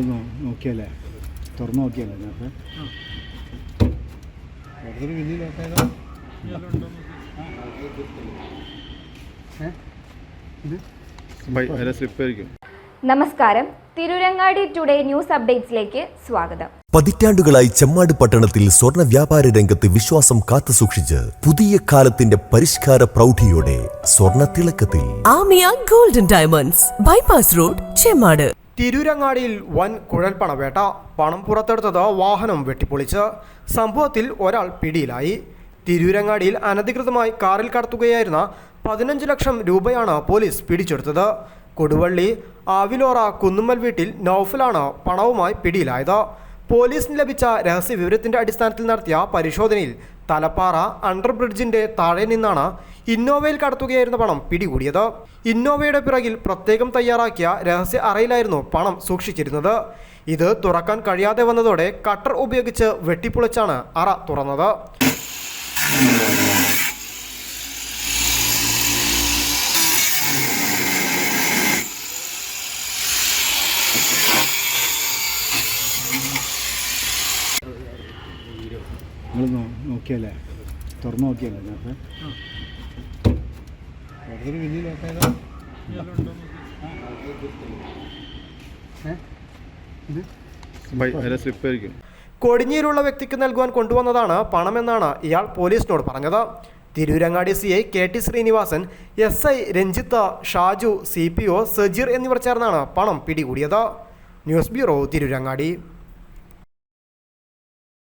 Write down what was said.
നോക്കിയല്ലേ? തുറന്നു നോക്കിയല്ലേ നേരത്തെ നമസ്കാരം. തിരുരങ്ങാടി ടുഡേ ന്യൂസ് അപ്ഡേറ്റ്സിലേക്ക് സ്വാഗതം. പതിറ്റാണ്ടുകളായി ചെമ്മാട് പട്ടണത്തിൽ സ്വർണ വ്യാപാര രംഗത്ത് വിശ്വാസം കാത്തുസൂക്ഷിച്ച് പുതിയ കാലത്തിന്റെ പരിഷ്കാര പ്രൗഢിയോടെ സ്വർണ തിളക്കത്തിൽ. Amiya golden diamonds. Bypass road Chemmad. തിരൂരങ്ങാടിയിൽ വൻ കുഴൽപ്പണവേട്ട. പണം പുറത്തെടുത്തത് വാഹനം വെട്ടിപ്പൊളിച്ച്. സംഭവത്തിൽ ഒരാൾ പിടിയിലായി. തിരൂരങ്ങാടിയിൽ അനധികൃതമായി കാറിൽ കടത്തുകയായിരുന്ന പതിനഞ്ച് ലക്ഷം രൂപയാണ് പോലീസ് പിടിച്ചെടുത്തത്. കൊടുവള്ളി ആവിലോറ കുന്നുമ്മൽ വീട്ടിൽ നൌഫലാണ് പണവുമായി പിടിയിലായത്. പോലീസിന് ലഭിച്ച രഹസ്യ വിവരത്തിന്റെ അടിസ്ഥാനത്തിൽ നടത്തിയ പരിശോധനയിൽ തലപ്പാറ അണ്ടർബ്രിഡ്ജിന്റെ താഴെ നിന്നാണ് ഇന്നോവയിൽ കടത്തുകയായിരുന്ന പണം പിടികൂടിയത്. ഇന്നോവയുടെ പിറകിൽ പ്രത്യേകം തയ്യാറാക്കിയ രഹസ്യ അറയിലായിരുന്നു പണം സൂക്ഷിച്ചിരുന്നത്. ഇത് തുറക്കാൻ കഴിയാതെ വന്നതോടെ കട്ടർ ഉപയോഗിച്ച് വെട്ടിപ്പൊളിച്ചാണ് അറ തുറന്നത്. നിങ്ങൾ നോക്കിയല്ലേ? തുറന്നു നോക്കിയല്ലേ നേരത്തെ കൂടുതൽ വലിയ ആയിരിക്കും കൊടിഞ്ഞിയിലുള്ള വ്യക്തിക്ക് നൽകുവാൻ കൊണ്ടുവന്നതാണ് പണമെന്നാണ് ഇയാൾ പോലീസിനോട് പറഞ്ഞത്. Tirurangadi C I K T Srinivasan S I Ranjith Shaju C P O Sajeer എന്നിവർ ചേർന്നാണ് പണം പിടികൂടിയത്. News bureau Tirurangadi.